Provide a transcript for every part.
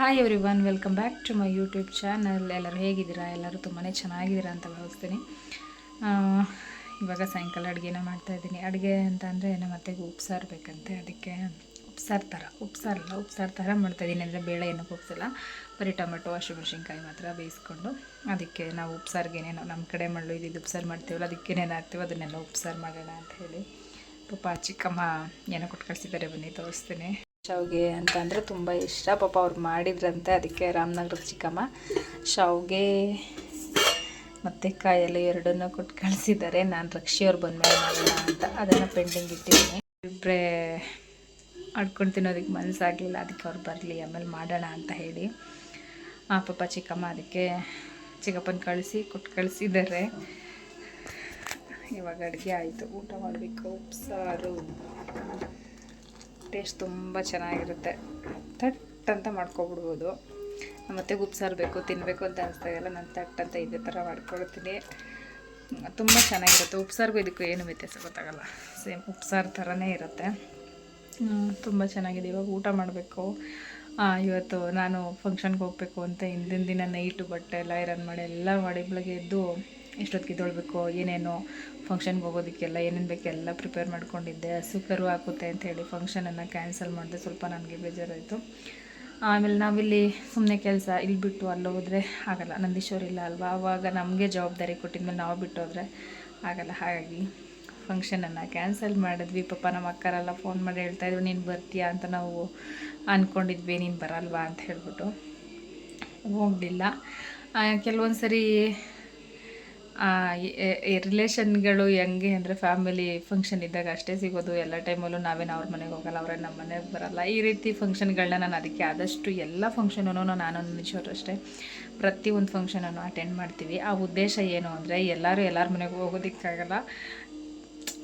Hi everyone welcome back to my YouTube channel ಎಲ್ಲರೂ ಹೇಗಿದ್ದೀರಾ? ಎಲ್ಲರೂ ತುಂಬಾ ಚೆನ್ನಾಗಿದ್ದೀರಾ ಅಂತ ಭಾವಿಸ್ತೀನಿ. ಇವಾಗ ಸಾಯಂಕಾಲ ಅಡುಗೆನ ಮಾಡ್ತಾಯಿದ್ದೀನಿ ಅಡುಗೆ ಅಂತ ಅಂದರೆ ನಮ್ಮ ಅತ್ತೆಗೆ ಉಪ್ಸಾರು ಬೇಕಂತೆ. ಅದಕ್ಕೆ ಉಪ್ಸಾರು ಥರ, ಉಪ್ಸಾರಲ್ಲ, ಉಪ್ಸಾರು ಥರ ಮಾಡ್ತಾಯಿದ್ದೀನಿ ಅಂದರೆ ಬೇಳೆ ಏನು ಉಪ್ಸಲ್ಲ. ಬರೀ ಟೊಮೆಟೊ ಹಸಿಮೆಣ್ಸಿನ್ಕಾಯಿ ಮಾತ್ರ ಬೇಯಿಸ್ಕೊಂಡು ಅದಕ್ಕೆ ನಾವು ಉಪ್ಸಾರಿಗೆ ಏನೇನೋ ನಮ್ಮ ಕಡೆ ಮಳ್ಳು ಇದ್ದಿದ್ದು ಉಪ್ಸಾರು ಮಾಡ್ತೀವಲ್ಲ, ಅದಕ್ಕೆ ಏನೇನು ಹಾಕ್ತೀವೋ ಅದನ್ನೆಲ್ಲ ಉಪ್ಸಾರು ಮಾಡೋಣ ಅಂತ ಹೇಳಿ. ಪಾಪ ಚಿಕ್ಕಮ್ಮ ಏನೋ ಕೊಟ್ಟು ಕಳಿಸಿದ್ದಾರೆ, ಬನ್ನಿ ತೋರಿಸ್ತೀನಿ. ಶಾವ್ಗೆ ಅಂತ ಅಂದರೆ ತುಂಬ ಇಷ್ಟ. ಪಾಪ ಅವ್ರು ಮಾಡಿದ್ರಂತೆ ಅದಕ್ಕೆ ರಾಮನಗರದ ಚಿಕ್ಕಮ್ಮ ಶಾವ್ಗೆ ಮತ್ತು ಕಾಯೆಲ್ಲ ಎರಡನ್ನೂ ಕೊಟ್ಟು ಕಳಿಸಿದ್ದಾರೆ. ನಾನು ರಕ್ಷಿಯವ್ರು ಬಂದಮೇಲೆ ಮಾಡೋಣ ಅಂತ. ಅದನ್ನು ಪೆಂಡಿಂಗ್ ಇಟ್ಟಿದ್ದೀನಿ. ಇಬ್ಬರೇ ಆಡ್ಕೊಂಡು ತಿನ್ನೋದಕ್ಕೆ ಮನಸ್ಸಾಗಲಿಲ್ಲ ಅದಕ್ಕೆ ಅವ್ರು ಬರಲಿ, ಆಮೇಲೆ ಮಾಡೋಣ ಅಂತ ಹೇಳಿ. ಆ ಪಾಪ ಚಿಕ್ಕಮ್ಮ ಅದಕ್ಕೆ ಚಿಕ್ಕಪ್ಪನ ಕಳಿಸಿ ಕೊಟ್ಟು ಕಳಿಸಿದ್ದಾರೆ. ಇವಾಗ ಅಡುಗೆ ಆಯಿತು. ಊಟ ಮಾಡಬೇಕು. ಉಪ್ಸಾರು. ಟೇಸ್ಟ್ ತುಂಬ ಚೆನ್ನಾಗಿರುತ್ತೆ. ತಟ್ ಅಂತ ಮಾಡ್ಕೊಬಿಡ್ಬೋದು. ಮತ್ತು ಉಪ್ಸಾರು ಬೇಕು ತಿನ್ನಬೇಕು ಅಂತ ಅನಿಸ್ದಾಗೆಲ್ಲ ನಾನು ತಟ್ ಅಂತ ಇದೇ ಥರ ಮಾಡ್ಕೊಳ್ತೀನಿ. ತುಂಬ ಚೆನ್ನಾಗಿರುತ್ತೆ. ಉಪ್ಸಾರಿಗೂ ಇದಕ್ಕೂ ಏನು ವ್ಯತ್ಯಾಸ ಗೊತ್ತಾಗಲ್ಲ. ಸೇಮ್ ಉಪ್ಸಾರು ಥರನೇ ಇರುತ್ತೆ. ತುಂಬ ಚೆನ್ನಾಗಿದೆ. ಇವಾಗ ಊಟ ಮಾಡಬೇಕು. ಇವತ್ತು ನಾನು ಫಂಕ್ಷನ್ಗೆ ಹೋಗಬೇಕು ಅಂತ ಹಿಂದಿನ ದಿನ ನೈಟು ಬಟ್ಟೆ ಎಲ್ಲ ಐರನ್ ಮಾಡಿ ಎಲ್ಲ ಮಾಡಿ ಬೆಳಗ್ಗೆ ಎದ್ದು ಎಷ್ಟೊತ್ತಿಗೆ ತೊಳ್ಬೇಕು, ಏನೇನು ಫಂಕ್ಷನ್ಗೆ ಹೋಗೋದಕ್ಕೆಲ್ಲ, ಏನೇನು ಬೇಕು ಎಲ್ಲ ಪ್ರಿಪೇರ್ ಮಾಡ್ಕೊಂಡಿದ್ದೆ ಸುಖರು ಆಗುತ್ತೆ ಅಂತ ಹೇಳಿ ಫಂಕ್ಷನನ್ನು ಕ್ಯಾನ್ಸಲ್ ಮಾಡಿದೆ, ಸ್ವಲ್ಪ ನನಗೆ ಬೇಜಾರಾಯಿತು. ಆಮೇಲೆ ನಾವಿಲ್ಲಿ ಸುಮ್ಮನೆ ಕೆಲಸ ಇಲ್ಲಿ ಬಿಟ್ಟು ಅಲ್ಲಿ ಹೋದರೆ ಆಗಲ್ಲ. ನಂದೀಶ್ವರ ಇಲ್ಲ ಅಲ್ವಾ? ಆವಾಗ ನಮಗೆ ಜವಾಬ್ದಾರಿ ಕೊಟ್ಟಿದ್ಮೇಲೆ ನಾವು ಬಿಟ್ಟು ಹೋದರೆ ಆಗಲ್ಲ. ಹಾಗಾಗಿ ಫಂಕ್ಷನನ್ನು ಕ್ಯಾನ್ಸಲ್ ಮಾಡಿದ್ವಿ. ಪಾಪ ನಮ್ಮ ಅಕ್ಕರೆಲ್ಲ ಫೋನ್ ಮಾಡಿ ಹೇಳ್ತಾಯಿದ್ರು ನೀನು ಬರ್ತೀಯಾ ಅಂತ ನಾವು ಅಂದ್ಕೊಂಡಿದ್ವಿ ನೀನು ಬರಲ್ವಾ ಅಂತ ಹೇಳ್ಬಿಟ್ಟು. ಹೋಗಲಿಲ್ಲ. ಕೆಲವೊಂದು ಸರಿ ರಿಲೇಷನ್ಗಳು ಹೆಂಗೆ ಅಂದರೆ ಫ್ಯಾಮಿಲಿ ಫಂಕ್ಷನ್ ಇದ್ದಾಗ ಅಷ್ಟೇ ಸಿಗೋದು. ಎಲ್ಲ ಟೈಮಲ್ಲೂ ನಾವೇನು ಅವ್ರ ಮನೆಗೆ ಹೋಗಲ್ಲ, ಅವರೇ ನಮ್ಮ ಮನೆಗೆ ಬರಲ್ಲ. ಈ ರೀತಿ ಫಂಕ್ಷನ್ಗಳನ್ನ ನಾನು ಅದಕ್ಕೆ ಆದಷ್ಟು ಎಲ್ಲ ಫಂಕ್ಷನೂ ನಾನು ನಿಜವರು ಅಷ್ಟೇ. ಪ್ರತಿಯೊಂದು ಫಂಕ್ಷನನ್ನು ಅಟೆಂಡ್ ಮಾಡ್ತೀವಿ. ಆ ಉದ್ದೇಶ ಏನು ಅಂದರೆ ಎಲ್ಲರೂ ಎಲ್ಲರ ಮನೆಗೆ ಹೋಗೋದಕ್ಕಾಗಲ್ಲ.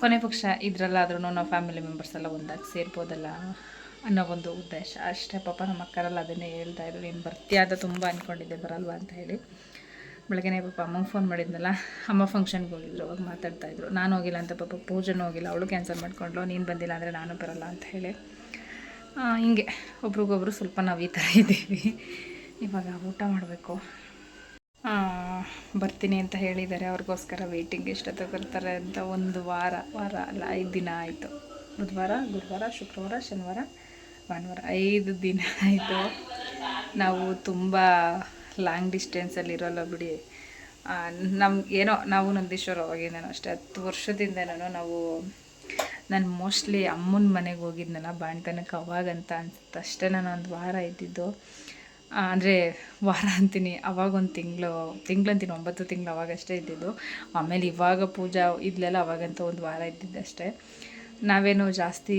ಕೊನೆ ಪಕ್ಷ ಇದರಲ್ಲಾದ್ರೂ ನಾವು ಫ್ಯಾಮಿಲಿ ಮೆಂಬರ್ಸ್ ಎಲ್ಲ ಒಂದಾಗಿ ಸೇರ್ಬೋದಲ್ಲ ಅನ್ನೋ ಒಂದು ಉದ್ದೇಶ. ಅಷ್ಟೇ ಪಾಪ ನಮ್ಮ ಅಕ್ಕರಲ್ಲಿ ಅದನ್ನೇ ಹೇಳ್ತಾ ಇದ್ರು. ನೀನು ಅಂತ ತುಂಬ ಅಂದ್ಕೊಂಡಿದ್ದೆ ಬರಲ್ವಾ ಅಂತ ಹೇಳಿ. ಬೆಳಗ್ಗೆನೇ ಪಾಪ ಅಮ್ಮಂಗೆ ಫೋನ್ ಮಾಡಿದ್ನಲ್ಲ, ಅಮ್ಮ ಫಂಕ್ಷನ್ಗೆ ಹೋಗಿದ್ರು, ಅವಾಗ ಮಾತಾಡ್ತಾಯಿದ್ರು ನಾನು ಹೋಗಿಲ್ಲ ಅಂತ ಪಾಪ ಪೂಜೆನೂ ಹೋಗಿಲ್ಲ, ಅವಳು ಕ್ಯಾನ್ಸಲ್ ಮಾಡ್ಕೊಂಡ್ಲು ನೀನು ಬಂದಿಲ್ಲ ಅಂದರೆ ನಾನು ಬರಲ್ಲ ಅಂತ ಹೇಳಿ. ಹಿಂಗೆ, ಒಬ್ರಿಗೊಬ್ರು ಸ್ವಲ್ಪ ನಾವು ಈ ಥರ ಇದ್ದೀವಿ. ಇವಾಗ ಊಟ ಮಾಡಬೇಕು. ಬರ್ತೀನಿ ಅಂತ ಹೇಳಿದ್ದಾರೆ, ಅವ್ರಿಗೋಸ್ಕರ ವೆಯ್ಟಿಂಗ್ ಎಷ್ಟೊತ್ತು ಬರ್ತಾರೆ ಅಂತ ಒಂದು ವಾರ ವಾರ ಅಲ್ಲ, ಐದು ದಿನ ಆಯಿತು. ಬುಧವಾರ, ಗುರುವಾರ, ಶುಕ್ರವಾರ, ಶನಿವಾರ, ಭಾನುವಾರ, ಐದು ದಿನ ಆಯಿತು. ನಾವು ತುಂಬ ಲಾಂಗ್ ಡಿಸ್ಟೆನ್ಸಲ್ಲಿ ಇರೋಲ್ಲ ಬಿಡಿ. ನಮ್ಗೆ ಏನೋ, ನಾವು ನಂದೀಶ್ವರ ಅವಾಗಿಂದನೂ ಅಷ್ಟೇ, ಹತ್ತು ನಾನು ನಾವು, ನಾನು ಮೋಸ್ಟ್ಲಿ ಅಮ್ಮನ ಮನೆಗೆ ಹೋಗಿದ್ನಲ್ಲ ಬಾಣ್ತನಕ್ಕೆ ಅವಾಗಂತ ಅನ್ಸುತ್ತೆ. ಅಷ್ಟೇ ನಾನು ಒಂದು ವಾರ ಇದ್ದಿದ್ದು. ಅಂದರೆ ವಾರ ಅಂತೀನಿ, ಅವಾಗ ಒಂದು ತಿಂಗಳು ತಿಂಗಳು ಅಂತೀನಿ, ಒಂಬತ್ತು ತಿಂಗಳು ಅವಾಗಷ್ಟೇ ಇದ್ದಿದ್ದು. ಆಮೇಲೆ ಇವಾಗ ಪೂಜಾ ಇದ್ಲೆಲ್ಲ ಅವಾಗಂತ ಒಂದು ವಾರ ಇದ್ದಿದ್ದಷ್ಟೇ ನಾವೇನು ಜಾಸ್ತಿ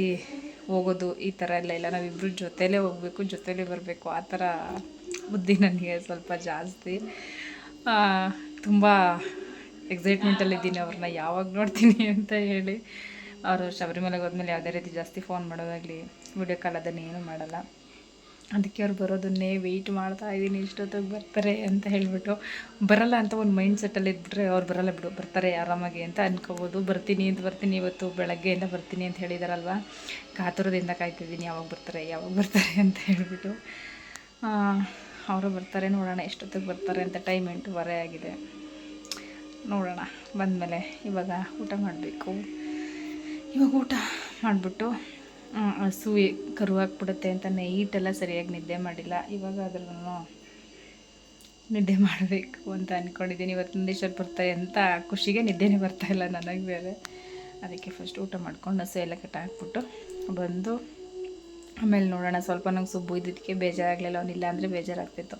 ಹೋಗೋದು ಈ ಥರ ಎಲ್ಲ ಇಲ್ಲ ನಾವಿಬ್ಬರು ಜೊತೆಲೇ ಹೋಗಬೇಕು, ಜೊತೆಲೇ ಬರಬೇಕು, ಆ ಥರ ಬುದ್ಧಿ ನನಗೆ ಸ್ವಲ್ಪ ಜಾಸ್ತಿ. ತುಂಬ ಎಕ್ಸೈಟ್ಮೆಂಟಲ್ಲಿದ್ದೀನಿ ಅವ್ರನ್ನ ಯಾವಾಗ ನೋಡ್ತೀನಿ ಅಂತ ಹೇಳಿ. ಅವರು ಶಬರಿಮಲೆಗೆ ಹೋದ್ಮೇಲೆ ಯಾವುದೇ ರೀತಿ ಜಾಸ್ತಿ ಫೋನ್ ಮಾಡೋದಾಗಲಿ ವಿಡಿಯೋ ಕಾಲ್ ಅದನ್ನು ಏನೂ ಮಾಡಲ್ಲ. ಅದಕ್ಕೆ ಅವ್ರು ಬರೋದನ್ನೇ ವೆಯ್ಟ್ ಮಾಡ್ತಾ ಇದ್ದೀನಿ ಇಷ್ಟೊತ್ತಿಗೆ ಬರ್ತಾರೆ ಅಂತ ಹೇಳಿಬಿಟ್ಟು. ಬರಲ್ಲ ಅಂತ ಒಂದು ಮೈಂಡ್ ಸೆಟ್ಟಲ್ಲಿ ಇದ್ಬಿಟ್ರೆ ಅವ್ರು ಬರಲ್ಲ ಬಿಡು, ಬರ್ತಾರೆ ಆರಾಮಾಗಿ ಅಂತ ಅನ್ಕೋಬೋದು. ಬರ್ತೀನಿ ಅಂತ ಬರ್ತೀನಿ, ಇವತ್ತು ಬೆಳಗ್ಗೆಯಿಂದ ಬರ್ತೀನಿ ಅಂತ ಹೇಳಿದಾರಲ್ವ? ಕಾತುರದಿಂದ ಕಾಯ್ತಿದ್ದೀನಿ ಯಾವಾಗ ಬರ್ತಾರೆ ಯಾವಾಗ ಬರ್ತಾರೆ ಅಂತ ಹೇಳಿಬಿಟ್ಟು. ಅವರು ಬರ್ತಾರೆ, ನೋಡೋಣ ಎಷ್ಟೊತ್ತಿಗೆ ಬರ್ತಾರೆ ಅಂತ ಟೈಮ್ ಎಂಟೂವರೆ ಆಗಿದೆ. ನೋಡೋಣ, ಬಂದಮೇಲೆ ಇವಾಗ ಊಟ ಮಾಡಬೇಕು. ಇವಾಗ ಊಟ ಮಾಡಿಬಿಟ್ಟು ಹಸು ಕರು ಹಾಕ್ಬಿಡುತ್ತೆ ಅಂತ ನೈಟೆಲ್ಲ ಸರಿಯಾಗಿ ನಿದ್ದೆ ಮಾಡಿಲ್ಲ. ಇವಾಗ ಅದ್ರೂ ನಿದ್ದೆ ಮಾಡಬೇಕು ಅಂತ ಅಂದ್ಕೊಂಡಿದ್ದೀನಿ ಇವತ್ತು ನಂದೀಶ್ವರ್ ಬರ್ತಾರೆ ಅಂತ ಖುಷಿಗೆ ನಿದ್ದೆನೇ ಬರ್ತಾ ಇಲ್ಲ ನನಗೆ ಬೇರೆ. ಅದಕ್ಕೆ ಫಸ್ಟ್ ಊಟ ಮಾಡ್ಕೊಂಡು ಹಸು ಎಲ್ಲ ಕಟ್ಟ ಹಾಕ್ಬಿಟ್ಟು ಬಂದು ಆಮೇಲೆ ನೋಡೋಣ, ಸ್ವಲ್ಪ ನಂಗೆ ಸುಬ್ಬು ಇದ್ದಿದ್ದಕ್ಕೆ ಬೇಜಾರಾಗಲಿಲ್ಲ ಅವನಿಲ್ಲ ಅಂದರೆ ಬೇಜಾರಾಗ್ತಿತ್ತು.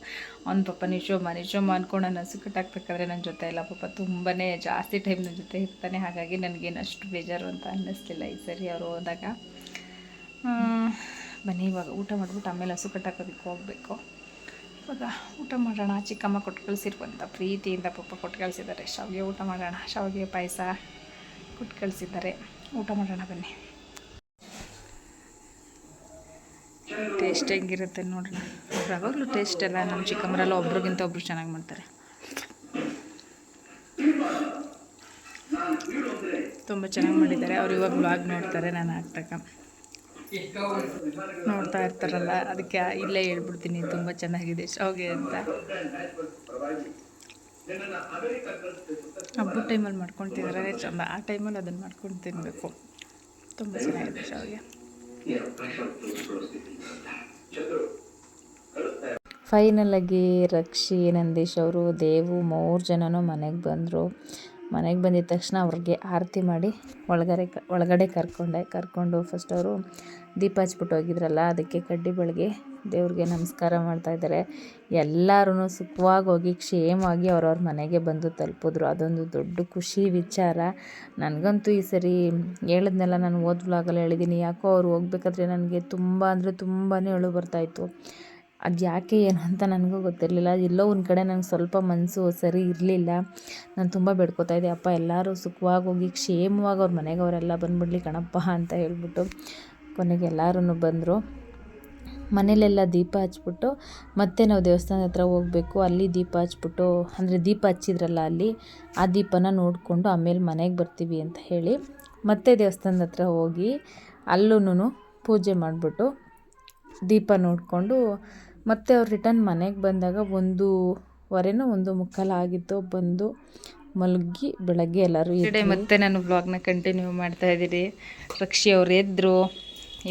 ಅವ್ನು ಪಾಪ ನಿಶೋಮ ನಿಶೋಮ ಅಂದ್ಕೊಂಡು ನಾನು ಹಸು ಕಟ್ಟಾಕ್ಬೇಕಾದ್ರೆ ನನ್ನ ಜೊತೆ ಇಲ್ಲ, ಪಾಪ ತುಂಬಾ ಜಾಸ್ತಿ ಟೈಮ್ ನನ್ನ ಜೊತೆ ಇರ್ತಾನೆ, ಹಾಗಾಗಿ ನನಗೇನು ಅಷ್ಟು ಬೇಜಾರು ಅಂತ ಅನ್ನಿಸ್ಲಿಲ್ಲ ಈ ಸರಿ ಅವರು ಹೋದಾಗ. ಬನ್ನಿ ಇವಾಗ ಊಟ ಮಾಡಿಬಿಟ್ಟು ಆಮೇಲೆ ಹಸು ಕಟ್ಟಾಕೋದಕ್ಕೆ ಹೋಗಬೇಕು. ಇವಾಗ ಊಟ ಮಾಡೋಣ, ಚಿಕ್ಕಮ್ಮ ಕೊಟ್ಟು ಕಳಿಸಿರುವಂಥ ಪ್ರೀತಿಯಿಂದ ಪಾಪ ಕೊಟ್ಟು ಕಳಿಸಿದ್ದಾರೆ. ಶಾವಿಗೆ ಊಟ ಮಾಡೋಣ, ಶಾವಿಗೆ ಪಾಯಸ ಕೊಟ್ಟು ಕಳಿಸಿದ್ದಾರೆ. ಊಟ ಮಾಡೋಣ ಬನ್ನಿ. ಟೇಸ್ಟ್ ಹೆಂಗಿರುತ್ತೆ ನೋಡೋಣ ಯಾವಾಗಲೂ ಟೇಸ್ಟ್ ಎಲ್ಲ ನಮ್ಮ ಚಿಕ್ಕಮ್ಮರೆಲ್ಲ ಒಬ್ರಿಗಿಂತ ಒಬ್ರು ಚೆನ್ನಾಗಿ ಮಾಡ್ತಾರೆ. ತುಂಬ ಚೆನ್ನಾಗಿ ಮಾಡಿದ್ದಾರೆ. ಅವ್ರು ಇವಾಗ ಬ್ಲಾಗ್ ನೋಡ್ತಾರೆ, ನಾನು ಹಾಕ್ತಕ್ಕ ನೋಡ್ತಾ ಇರ್ತಾರಲ್ಲ, ಅದಕ್ಕೆ ಇಲ್ಲೇ ಹೇಳ್ಬಿಡ್ತೀನಿ, ತುಂಬ ಚೆನ್ನಾಗಿದೆ ಶಾವಿಗೆ ಅಂತ. ಹಬ್ಬದ ಟೈಮಲ್ಲಿ ಮಾಡ್ಕೊಂಡು ತಿಂದ್ರೆ ಚಂದ. ಆ ಟೈಮಲ್ಲಿ ಅದನ್ನು ಮಾಡ್ಕೊಂಡು ತಿನ್ನಬೇಕು ತುಂಬ ಚೆನ್ನಾಗಿದೆ ಶಾವಿಗೆ ಫೈನಲಾಗಿ ರಕ್ಷಿ ನಂದೀಶ್ ಅವರು ದೇವು ಮೂರು ಜನನೂ ಮನೆಗೆ ಬಂದರು. ಮನೆಗೆ ಬಂದಿದ ತಕ್ಷಣ ಅವ್ರಿಗೆ ಆರತಿ ಮಾಡಿ ಒಳಗಡೆ ಒಳಗಡೆ ಕರ್ಕೊಂಡೆ. ಕರ್ಕೊಂಡು ಫಸ್ಟ್ ಅವರು ದೀಪ ಹಚ್ಬಿಟ್ಟು ಹೋಗಿದ್ರಲ್ಲ, ಅದಕ್ಕೆ ಕಡ್ಡಿ ಬೆಳಗ್ಗೆ ದೇವ್ರಿಗೆ ನಮಸ್ಕಾರ ಮಾಡ್ತಾಯಿದ್ದಾರೆ ಎಲ್ಲರೂ ಸುಖವಾಗಿ ಹೋಗಿ ಕ್ಷೇಮವಾಗಿ ಅವ್ರವ್ರ ಮನೆಗೆ ಬಂದು ತಲುಪಿದ್ರು. ಅದೊಂದು ದೊಡ್ಡ ಖುಷಿ ವಿಚಾರ. ನನಗಂತೂ ಈ ಸರಿ ಹೇಳಿದ್ನೆಲ್ಲ ನಾನು ಓದ್ ಹೇಳಿದ್ದೀನಿ. ಯಾಕೋ ಅವ್ರು ಹೋಗ್ಬೇಕಾದ್ರೆ ನನಗೆ ತುಂಬ ಅಂದರೆ ತುಂಬಾ ಅಳು ಬರ್ತಾಯಿತ್ತು ಅದು ಯಾಕೆ ಏನು ಅಂತ ನನಗೂ ಗೊತ್ತಿರಲಿಲ್ಲ. ಎಲ್ಲೋ ಒಂದು ಕಡೆ ನನಗೆ ಸ್ವಲ್ಪ ಮನಸ್ಸು ಸರಿ ಇರಲಿಲ್ಲ. ನಾನು ತುಂಬ ಬೇಡ್ಕೊತಾ ಇದ್ದೆ. ಅಪ್ಪ ಎಲ್ಲರೂ ಸುಖವಾಗಿ ಹೋಗಿ ಕ್ಷೇಮವಾಗಿ ಅವ್ರ ಮನೆಗೆ ಅವರೆಲ್ಲ ಬಂದ್ಬಿಡ್ಲಿ ಕಣಪ್ಪ ಅಂತ ಹೇಳ್ಬಿಟ್ಟು ಕೊನೆಗೆ ಎಲ್ಲರೂ ಬಂದರು. ಮನೇಲೆಲ್ಲ ದೀಪ ಹಚ್ಬಿಟ್ಟು ಮತ್ತೆ ನಾವು ದೇವಸ್ಥಾನದ ಹತ್ರ ಹೋಗಬೇಕು. ಅಲ್ಲಿ ದೀಪ ಹಚ್ಬಿಟ್ಟು, ಅಂದರೆ ದೀಪ ಹಚ್ಚಿದ್ರಲ್ಲ ಅಲ್ಲಿ, ಆ ದೀಪನ ನೋಡಿಕೊಂಡು ಆಮೇಲೆ ಮನೆಗೆ ಬರ್ತೀವಿ ಅಂತ ಹೇಳಿ ಮತ್ತೆ ದೇವಸ್ಥಾನದ ಹತ್ರ ಹೋಗಿ ಅಲ್ಲೂ ಪೂಜೆ ಮಾಡಿಬಿಟ್ಟು ದೀಪ ನೋಡಿಕೊಂಡು ಮತ್ತೆ ಅವ್ರು ರಿಟರ್ನ್ ಮನೆಗೆ ಬಂದಾಗ ಒಂದೂವರೆನೋ ಒಂದು ಮುಕ್ಕಾಲು ಆಗಿತ್ತು ಬಂದು ಮಲಗಿ ಬೆಳಗ್ಗೆ ಎಲ್ಲರೂ ಮತ್ತೆ ನಾನು ಬ್ಲಾಗ್ನ ಕಂಟಿನ್ಯೂ ಮಾಡ್ತಾ ಇದ್ದೀರಿ ರಕ್ಷಿ ಅವ್ರು ಎದ್ದರು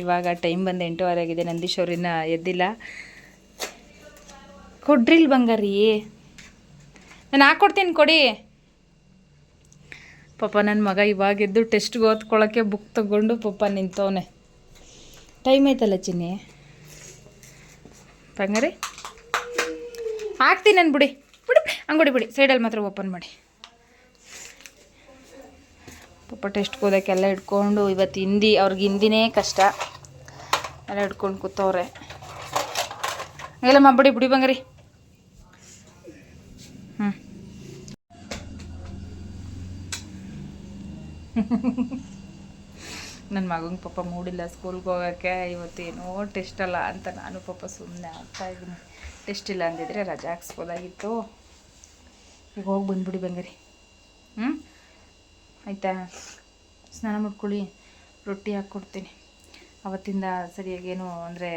ಇವಾಗ ಟೈಮ್ ಬಂದು ಎಂಟೂವರೆ ಆಗಿದೆ. ನಂದೀಶ್ ಅವ್ರಿನ್ನ ಎದ್ದಿಲ್ಲ. ಕೊಡ್ರಿಲ್ ಬಂಗಾರಿ. ನಾನು ಹಾಕ್ಕೊಡ್ತೀನಿ ಕೊಡಿ. ಪಾಪ ನನ್ನ ಮಗ ಇವಾಗ ಎದ್ದು ಟೆಸ್ಟ್ಗೆ ಓದ್ಕೊಳ್ಳೋಕ್ಕೆ ಬುಕ್ ತಗೊಂಡು ಪಾಪ ನಿಂತವನೆ. ಟೈಮ್ ಆಯ್ತಲ್ಲ ಚಿನ್ನಿ? ಬಂಗಾರಿ ಹಾಕ್ತೀನಿ ನಾನು ಬಿಡಿ. ಬಿಡಿ ಹಂಗೊಡಿ ಬಿಡಿ. ಸೈಡಲ್ಲಿ ಮಾತ್ರ ಓಪನ್ ಮಾಡಿ. ಪಾಪ ಟೆಸ್ಟ್ ಓದೋಕ್ಕೆಲ್ಲ ಇಟ್ಕೊಂಡು ಇವತ್ತು ಹಿಂದಿ, ಅವ್ರಿಗೆ ಹಿಂದಿನೇ ಕಷ್ಟ. ಎಲ್ಲ ಇಟ್ಕೊಂಡು ಕೂತವ್ರೆ. ಎಲ್ಲ ಬಿಡಿ ಬಿಡಿ ಬಂಗಾರಿ. ಹ್ಞೂ ನನ್ನ ಮಗಂಗೆ ಪಾಪ ಮೂಡಿಲ್ಲ, ಸ್ಕೂಲ್ಗೆ ಹೋಗೋಕ್ಕೆ ಇವತ್ತೇನೋ ಟೆಸ್ಟ್ ಅಲ್ಲ ಅಂತ ನಾನು ಪಾಪ ಸುಮ್ಮನೆ ಆಗ್ತಾಯಿದ್ದೀನಿ ಟೆಸ್ಟ್ ಇಲ್ಲ ಅಂದಿದ್ರೆ ರಜೆ ಹಾಕ್ಸ್ಬೋದಾಗಿತ್ತು. ಈಗ ಹೋಗಿ ಬಂದ್ಬಿಡಿ ಬಂಗಾರಿ. ಹ್ಞೂ ಆಯಿತಾ? ಸ್ನಾನ ಮಾಡ್ಕೊಳ್ಳಿ, ರೊಟ್ಟಿ ಹಾಕ್ಕೊಡ್ತೀನಿ. ಅವತ್ತಿಂದ ಸರಿಯಾಗಿ ಏನು ಅಂದರೆ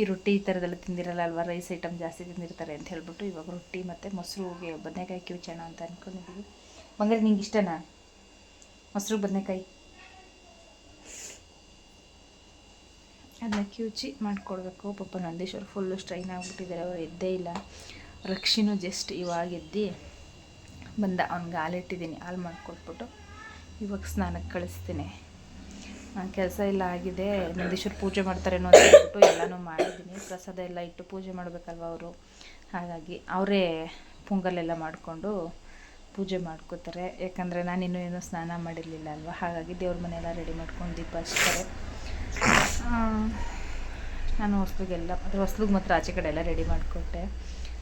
ಈ ರೊಟ್ಟಿ ಈ ಥರದೆಲ್ಲ ತಿಂದಿರಲ್ಲ ಅಲ್ವಾ? ರೈಸ್ ಐಟಮ್ ಜಾಸ್ತಿ ತಿಂದಿರ್ತಾರೆ ಅಂತ ಹೇಳ್ಬಿಟ್ಟು ಇವಾಗ ರೊಟ್ಟಿ ಮತ್ತು ಮೊಸರುಗೆ ಬದನೆಕಾಯಿ ಕಿವುಚೋಣ ಅಂತ ಅಂದ್ಕೊಂಡಿದ್ದೀವಿ ಬಂಗಾರಿ ನಿಂಗೆ ಇಷ್ಟನಾ? ಮೊಸರು ಬದನೆಕಾಯಿ? ಅದನ್ನ ಕಿವುಚಿ ಮಾಡಿಕೊಡ್ಬೇಕು. ಪಾಪ ನಂದೀಶ್ವರ್ ಫುಲ್ಲು ಸ್ಟ್ರೈನ್ ಆಗಿಬಿಟ್ಟಿದ್ದಾರೆ ಅವರು ಎದ್ದೇ ಇಲ್ಲ. ರಕ್ಷಿನೂ ಜಸ್ಟ್ ಇವಾಗ ಎದ್ದು ಬಂದ ಅವ್ನಿಗೆ ಹಾಲಿಟ್ಟಿದ್ದೀನಿ ಹಾಲು ಮಾಡಿಕೊಟ್ಬಿಟ್ಟು ಇವಾಗ ಸ್ನಾನಕ್ಕೆ ಕಳಿಸ್ತೀನಿ. ಕೆಲಸ ಎಲ್ಲ ಆಗಿದೆ. ನಂದೀಶ್ವರ್ ಪೂಜೆ ಮಾಡ್ತಾರೇನೋ ಅಂತ ಹೇಳ್ಬಿಟ್ಟು ಎಲ್ಲನೂ ಮಾಡಿದ್ದೀನಿ. ಪ್ರಸಾದ ಎಲ್ಲ ಇಟ್ಟು ಪೂಜೆ ಮಾಡಬೇಕಲ್ವ ಅವರು? ಹಾಗಾಗಿ ಅವರೇ ಪೊಂಗಲೆಲ್ಲ ಮಾಡಿಕೊಂಡು ಪೂಜೆ ಮಾಡ್ಕೋತಾರೆ. ಯಾಕಂದರೆ ನಾನಿನ್ನೂ ಏನೂ ಸ್ನಾನ ಮಾಡಿರಲಿಲ್ಲ ಅಲ್ವ? ಹಾಗಾಗಿ ದೇವ್ರ ಮನೆಯೆಲ್ಲ ರೆಡಿ ಮಾಡ್ಕೊಂಡು ದೀಪ ಹಚ್ತಾರೆ ನಾನು ಹೊಸ್ಲಿಗೆಲ್ಲ ಅದ್ರ ಹೊಸ್ಲಿಗೆ ಮಾತ್ರ ಆಚೆ ಕಡೆ ಎಲ್ಲ ರೆಡಿ ಮಾಡಿಕೊಟ್ಟೆ.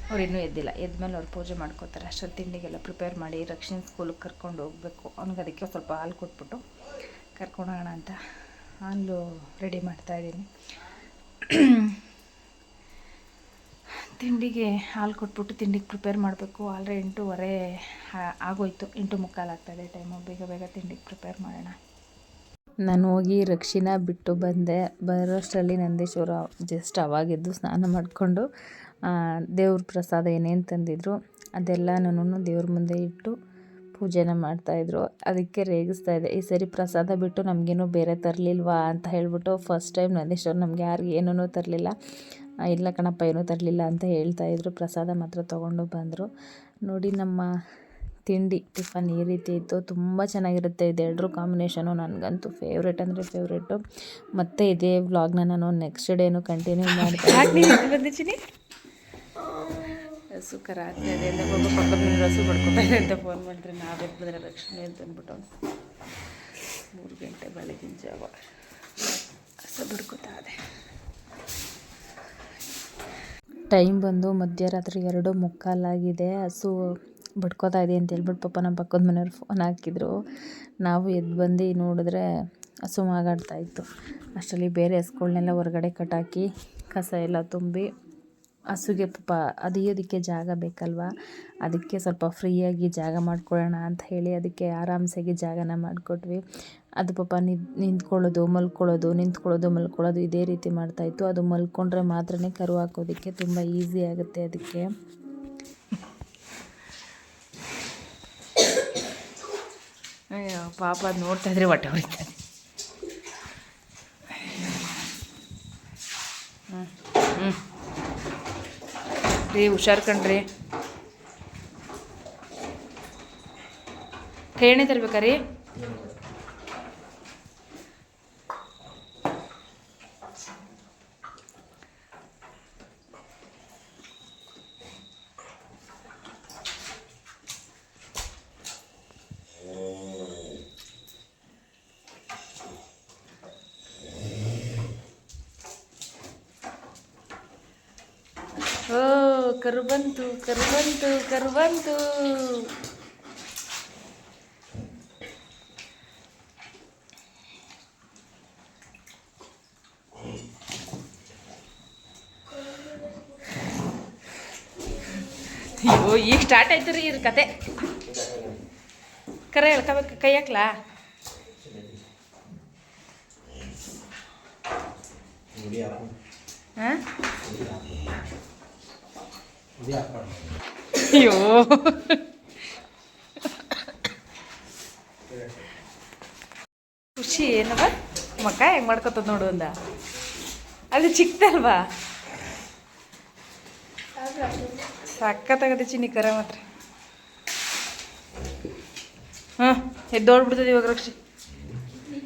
ಅವ್ರು ಇನ್ನೂ ಎದ್ದಿಲ್ಲ. ಎದ್ಮೇಲೆ ಅವ್ರು ಪೂಜೆ ಮಾಡ್ಕೋತಾರೆ. ಅಷ್ಟೊತ್ತು ತಿಂಡಿಗೆಲ್ಲ ಪ್ರಿಪೇರ್ ಮಾಡಿ ರಕ್ಷಣೆ ಸ್ಕೂಲಿಗೆ ಕರ್ಕೊಂಡು ಹೋಗಬೇಕು. ಅವ್ನಿಗೆ ಅದಕ್ಕೆ ಸ್ವಲ್ಪ ಹಾಲು ಕೊಟ್ಬಿಟ್ಟು ಕರ್ಕೊಂಡು ಹೋಗೋಣ ಅಂತ ಹಾಲು ರೆಡಿ ಮಾಡ್ತಾಯಿದ್ದೀನಿ ತಿಂಡಿಗೆ ಹಾಲು ಕೊಟ್ಬಿಟ್ಟು ತಿಂಡಿಗೆ ಪ್ರಿಪೇರ್ ಮಾಡಬೇಕು. ಆಲ್ರೆ ಎಂಟೂವರೆ ಆಗೋಯ್ತು. ಎಂಟು ಮುಕ್ಕಾಲು ಆಗ್ತಾಯಿದೆ ಟೈಮು ಬೇಗ ಬೇಗ ತಿಂಡಿಗೆ ಪ್ರಿಪೇರ್ ಮಾಡೋಣ. ನಾನು ಹೋಗಿ ರಕ್ಷಿನ ಬಿಟ್ಟು ಬಂದೆ. ಬರೋಷ್ಟರಲ್ಲಿ ನಂದೀಶ್ವರ ಜಸ್ಟ್ ಅವಾಗಿದ್ದು ಸ್ನಾನ ಮಾಡಿಕೊಂಡು ದೇವ್ರ ಪ್ರಸಾದ ಏನೇನು ತಂದಿದ್ರು ಅದೆಲ್ಲ ನಾನು ದೇವ್ರ ಮುಂದೆ ಇಟ್ಟು ಪೂಜೆನ ಮಾಡ್ತಾಯಿದ್ರು ಅದಕ್ಕೆ ರೇಗಿಸ್ತಾ ಇದೆ ಈ ಸರಿ ಪ್ರಸಾದ ಬಿಟ್ಟು ನಮಗೇನು ಬೇರೆ ತರಲಿಲ್ವಾ ಅಂತ ಹೇಳಿಬಿಟ್ಟು ಫಸ್ಟ್ ಟೈಮ್ ನಂದೇಶ್ವರ ನಮಗೆ ಯಾರಿಗೆ ಏನೂ ತರಲಿಲ್ಲ. ಇಲ್ಲ ಕಣಪ್ಪ, ಏನೂ ತರಲಿಲ್ಲ ಅಂತ ಹೇಳ್ತಾಯಿದ್ರು ಪ್ರಸಾದ ಮಾತ್ರ ತೊಗೊಂಡು ಬಂದರು. ನೋಡಿ ನಮ್ಮ ತಿಂಡಿ ಟಿಫನ್ ಈ ರೀತಿ ಇತ್ತು. ತುಂಬ ಚೆನ್ನಾಗಿರುತ್ತೆ ಇದೆರಡರ ಕಾಂಬಿನೇಷನು ನನಗಂತೂ ಫೇವ್ರೇಟ್ ಅಂದರೆ ಫೇವ್ರೇಟು ಮತ್ತು ಇದೇ ವ್ಲಾಗ್ನ ನಾನು ನೆಕ್ಸ್ಟ್ ಡೇನು ಕಂಟಿನ್ಯೂ ಮಾಡ್ತೀನಿ. ಹಸು ಕರ ಆಗ್ತಾಯಿದೆ ಅಂತ ಬಾಬಾ ಪಕ್ಕದ ಮನೆ ಹಸು ಬಡ್ಕೊತಾ ಇದೆ ಅಂತ ಫೋನ್ ಮಾಡಿದ್ರೆ ನಾವೇ ಬಂದರೆ ರಕ್ಷಣೆ ಅಂತ ಅಂದ್ಬಿಟ್ಟು. ಮೂರು ಗಂಟೆ ಬೆಳಗಿನ ಜಾವ ಹಸು ಬಡ್ಕೊತಾ ಇದೆ. ಟೈಮ್ ಬಂದು ಮಧ್ಯರಾತ್ರಿ ಎರಡು ಮುಕ್ಕಾಲಾಗಿದೆ. ಹಸು ಬಡ್ಕೋತಾ ಇದೆ ಅಂತ ಹೇಳ್ಬಿಟ್ಟು ಪಾಪ ನಮ್ಮ ಪಕ್ಕದ ಮನೆಯವ್ರು ಫೋನ್ ಹಾಕಿದ್ರು. ನಾವು ಎದ್ದು ಬಂದು ನೋಡಿದ್ರೆ ಹಸು ಮಾಗಾಡ್ತಾ ಇತ್ತು. ಅಷ್ಟರಲ್ಲಿ ಬೇರೆ ಹಸುಗಳ್ನೆಲ್ಲ ಹೊರಗಡೆ ಕಟ್ಟಾಕಿ ಕಸ ಎಲ್ಲ ತುಂಬಿ ಹಸುಗೆ ಪಾಪ ಅದಿಯೋದಕ್ಕೆ ಜಾಗ ಬೇಕಲ್ವಾ? ಅದಕ್ಕೆ ಸ್ವಲ್ಪ ಫ್ರೀಯಾಗಿ ಜಾಗ ಮಾಡ್ಕೊಳ್ಳೋಣ ಅಂತ ಹೇಳಿ ಅದಕ್ಕೆ ಆರಾಮ್ಸಾಗಿ ಜಾಗನ ಮಾಡಿಕೊಟ್ವಿ. ಅದು ಪಾಪ ನಿಂತ್ಕೊಳ್ಳೋದು, ಮಲ್ಕೊಳ್ಳೋದು ನಿಂತ್ಕೊಳ್ಳೋದು, ಮಲ್ಕೊಳ್ಳೋದು ಇದೇ ರೀತಿ ಮಾಡ್ತಾಯಿತ್ತು ಅದು ಮಲ್ಕೊಂಡ್ರೆ ಮಾತ್ರ ಕರು ಹಾಕೋದಕ್ಕೆ ತುಂಬ ಈಸಿ ಆಗುತ್ತೆ ಅದಕ್ಕೆ. ಅಯ್ಯೋ, ಪಾಪ ಅದು ನೋಡ್ತಾ ಇದ್ರೆ ಹೊಟ್ಟೆ ಹೊಡಿತಾರೆ ಹ್ಞೂ ಹ್ಞೂ ರೀ, ಹುಷಾರ್ ಕಣ್ರಿ. ಎಣ್ಣೆ ತರ್ಬೇಕಾ ರೀ? ಕರು ಬಂತು ಕರು ಬಂತು ಕರು ಬಂತು ಅಯ್ಯೋ ಈಗ ಸ್ಟಾರ್ಟ್ ಆಯ್ತು ರೀ ಇದ್ರ ಕತೆ. ಕರೆ ಹೇಳ್ಕೋಬೇಕು ಕೈ ಹಾಕ್ಲಾ? ಹಾಂ ಅಯ್ಯೋ. ಖುಷಿ ಏನವ ಮಕ್ಕ ಹೆಂಗ್ ಮಾಡ್ಕೊತದ ನೋಡು ಅಂದ. ಅದು ಚಿಕ್ಕದಲ್ವಾ ಸಕ್ಕತ್ತಾಗತ್ತೆ ಚಿನ್ನಿ ಕರ ಮಾತ್ರ. ಹಾಂ ಎದ್ದೋಡ್ಬಿಡ್ತದೆ ಇವಾಗ ರಕ್ಷಿ.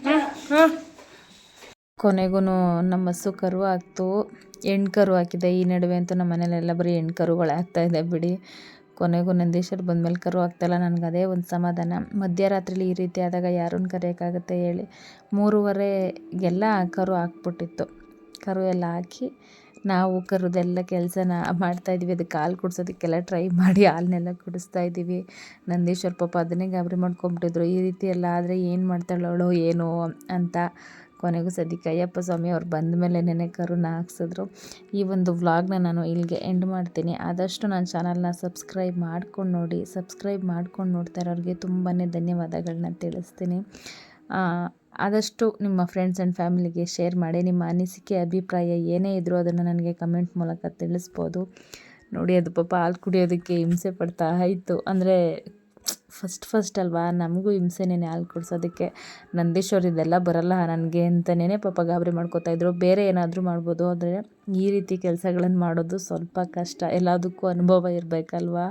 ಹಾಂ ಹಾಂ. ಕೊನೆಗೂ ನಮ್ಮ ಹಸು ಕರು ಹಾಕ್ತು ಹೆಣ್ಣು ಕರು ಹಾಕಿದೆ. ಈ ನಡುವೆ ಅಂತೂ ನಮ್ಮ ಮನೇಲೆಲ್ಲ ಬರೀ ಹೆಣ್ಣು ಕರುಗಳು ಇದೆ ಬಿಡಿ. ಕೊನೆಗೂ ನಂದೀಶ್ವರ್ ಬಂದಮೇಲೆ ಕರು ಆಗ್ತಾಯಿಲ್ಲ ನನಗೆ ಅದೇ ಒಂದು ಸಮಾಧಾನ. ಮಧ್ಯರಾತ್ರಿಲಿ ಈ ರೀತಿ ಆದಾಗ ಯಾರನ್ನು ಕರೆಯೋಕ್ಕಾಗುತ್ತೆ ಹೇಳಿ ಮೂರುವರೆಗೆಲ್ಲ ಕರು ಹಾಕ್ಬಿಟ್ಟಿತ್ತು. ಕರು ಎಲ್ಲ ಹಾಕಿ ನಾವು ಕರುದೆಲ್ಲ ಕೆಲಸನ ಮಾಡ್ತಾಯಿದ್ವಿ ಅದಕ್ಕೆ ಹಾಲು ಕುಡ್ಸೋದಕ್ಕೆಲ್ಲ ಟ್ರೈ ಮಾಡಿ ಹಾಲನ್ನೆಲ್ಲ ಕುಡಿಸ್ತಾ ಇದ್ದೀವಿ. ನಂದೀಶ್ವರ್ ಪಾಪ ಅದನ್ನೇ ಗಾಬರಿ ಮಾಡ್ಕೊಂಬಿಟ್ಟಿದ್ರು. ಈ ರೀತಿ ಎಲ್ಲ ಆದರೆ ಏನು ಮಾಡ್ತಾಳವಳು ಏನು ಅಂತ ಕೊನೆಗೂ ಸದ್ಯಕ್ಕೆ ಅಯ್ಯಪ್ಪ ಸ್ವಾಮಿ ಅವ್ರು ಬಂದ ಮೇಲೆ ನೆನೆ ಕರುನ ಹಾಕ್ಸಿದ್ರು. ಈ ಒಂದು ವ್ಲಾಗ್ನ ನಾನು ಇಲ್ಲಿಗೆ ಎಂಡ್ ಮಾಡ್ತೀನಿ. ಆದಷ್ಟು ನನ್ನ ಚಾನಲ್ನ ಸಬ್ಸ್ಕ್ರೈಬ್ ಮಾಡ್ಕೊಂಡು ನೋಡಿ ಸಬ್ಸ್ಕ್ರೈಬ್ ಮಾಡ್ಕೊಂಡು ನೋಡ್ತಾ ಇರೋರಿಗೆ ತುಂಬಾ ಧನ್ಯವಾದಗಳನ್ನ ತಿಳಿಸ್ತೀನಿ. ಆದಷ್ಟು ನಿಮ್ಮ ಫ್ರೆಂಡ್ಸ್ ಆ್ಯಂಡ್ ಫ್ಯಾಮಿಲಿಗೆ ಶೇರ್ ಮಾಡಿ, ನಿಮ್ಮ ಅನಿಸಿಕೆ, ಅಭಿಪ್ರಾಯ ಏನೇ ಇದ್ದರೂ ಅದನ್ನು ನನಗೆ ಕಮೆಂಟ್ ಮೂಲಕ ತಿಳಿಸ್ಬೋದು. ನೋಡಿ, ಅದು ಪಾಪ ಹಾಲು ಕುಡಿಯೋದಕ್ಕೆ ಹಿಂಸೆ ಪಡ್ತಾ ಆಯಿತು ಅಂದರೆ ಫಸ್ಟ್ ಫಸ್ಟ್ ಅಲ್ವಾ? ನಮಗೂ ಹಿಂಸೆನೇ ಹಾಲು ಕುಡಿಸೋದಕ್ಕೆ. ನಂದೀಶ್ವರ್ ಇದೆಲ್ಲ ಬರಲ್ಲ ನನಗೆ ಅಂತಲೇ ಪಾಪ ಗಾಬರಿ ಮಾಡ್ಕೋತಾ ಇದ್ರು. ಬೇರೆ ಏನಾದರೂ ಮಾಡ್ಬೋದು. ಆದರೆ ಈ ರೀತಿ ಕೆಲಸಗಳನ್ನು ಮಾಡೋದು ಸ್ವಲ್ಪ ಕಷ್ಟ. ಎಲ್ಲದಕ್ಕೂ ಅನುಭವ ಇರಬೇಕಲ್ವಾ?